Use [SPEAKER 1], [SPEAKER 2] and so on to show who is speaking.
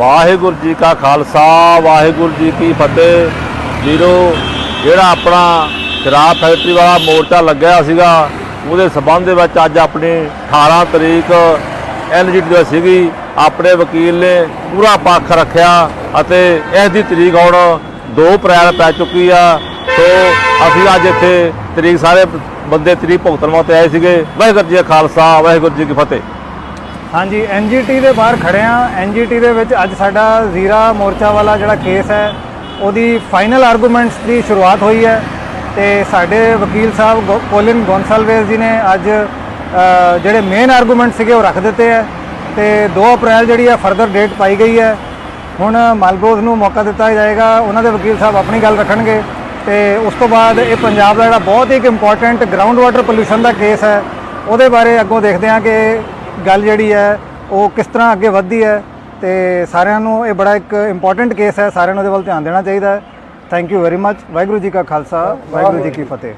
[SPEAKER 1] ਵਾਹਿਗੁਰੂ ਜੀ ਕਾ ਖਾਲਸਾ, ਵਾਹਿਗੁਰੂ ਜੀ ਕੀ ਫਤਿਹ। ਜੀਰੋ, ਜਿਹੜਾ ਆਪਣਾ ਸ਼ਰਾਬ ਫੈਕਟਰੀ ਵਾਲਾ ਮੋਰਚਾ ਲੱਗਿਆ ਸੀਗਾ, ਉਹਦੇ ਸਬੰਧ ਦੇ ਵਿੱਚ ਅੱਜ ਆਪਣੀ 18 ਤਰੀਕ ਐਨਜੀਟੀ ਦੇ ਸੀਗੀ। ਆਪਣੇ ਵਕੀਲ ਨੇ ਪੂਰਾ ਪੱਖ ਰੱਖਿਆ ਅਤੇ ਇਸ ਦੀ ਤਰੀਕ ਹੁਣ 2 ਅਪ੍ਰੈਲ ਪੈ ਚੁੱਕੀ ਆ। ਸੋ ਅਸੀਂ ਅੱਜ ਇੱਥੇ ਤਰੀਕ ਸਾਰੇ ਬੰਦੇ ਤਰੀਕ ਭੁਗਤਣ ਵਾਸਤੇ ਆਏ ਸੀਗੇ। ਵਾਹਿਗੁਰੂ ਜੀ ਕਾ ਖਾਲਸਾ, ਵਾਹਿਗੁਰੂ ਜੀ ਕੀ ਫਤਿਹ।
[SPEAKER 2] ਹਾਂਜੀ ਐਨਜੀਟੀ ਦੇ ਬਾਹਰ ਖੜੇ ਆ ਐਨਜੀਟੀ ਦੇ ਵਿੱਚ ਅੱਜ ਸਾਡਾ ਜ਼ੀਰਾ ਮੋਰਚਾ ਵਾਲਾ ਜਿਹੜਾ ਕੇਸ ਹੈ, ਉਹਦੀ ਫਾਈਨਲ ਆਰਗੂਮੈਂਟਸ ਦੀ ਸ਼ੁਰੂਆਤ ਹੋਈ ਹੈ ਤੇ ਸਾਡੇ ਵਕੀਲ ਸਾਹਿਬ ਗੋ- ਕੋਲਿਨ ਗੋਨਸਾਲਵੇਸ ਜੀ ਨੇ ਅੱਜ ਜਿਹੜੇ ਮੇਨ ਆਰਗੂਮੈਂਟ ਸੀਗੇ ਉਹ ਰੱਖ ਦਿੱਤੇ ਹੈ ਤੇ 2 ਅਪ੍ਰੈਲ ਜਿਹੜੀ ਹੈ ਫਰਦਰ ਡੇਟ ਪਾਈ ਗਈ ਹੈ। ਹੁਣ ਮਾਲਬਰੋਜ਼ ਨੂੰ ਮੌਕਾ ਦਿੱਤਾ ਜਾਏਗਾ, ਉਹਨਾਂ ਦੇ ਵਕੀਲ ਸਾਹਿਬ ਆਪਣੀ ਗੱਲ ਰੱਖਣਗੇ ਤੇ ਉਸ ਤੋਂ ਬਾਅਦ ਇਹ ਪੰਜਾਬ ਦਾ ਜਿਹੜਾ ਬਹੁਤ ਹੀ ਇੱਕ ਇੰਪੋਰਟੈਂਟ ਗਰਾਊਂਡ ਵਾਟਰ ਪੋਲੂਸ਼ਨ ਦਾ ਕੇਸ ਹੈ, ਉਹਦੇ ਬਾਰੇ ਅੱਗੋਂ ਦੇਖਦੇ ਹਾਂ ਕਿ ਗੱਲ ਜਿਹੜੀ ਹੈ, ਉਹ ਕਿਸ ਤਰ੍ਹਾਂ ਅੱਗੇ ਵੱਧਦੀ ਹੈ ਤੇ ਸਾਰਿਆਂ ਨੂੰ ਇਹ ਬੜਾ ਇੱਕ ਇੰਪੋਰਟੈਂਟ ਕੇਸ ਹੈ, ਸਾਰਿਆਂ ਨੂੰ ਉਹਦੇ ਵੱਲ ਧਿਆਨ ਦੇਣਾ ਚਾਹੀਦਾ ਹੈ। Thank you very much Waheguru ji ਕਾ ਖਾਲਸਾ, ਵਾਹਿਗੁਰੂ ਜੀ ਕੀ ਫਤਿਹ।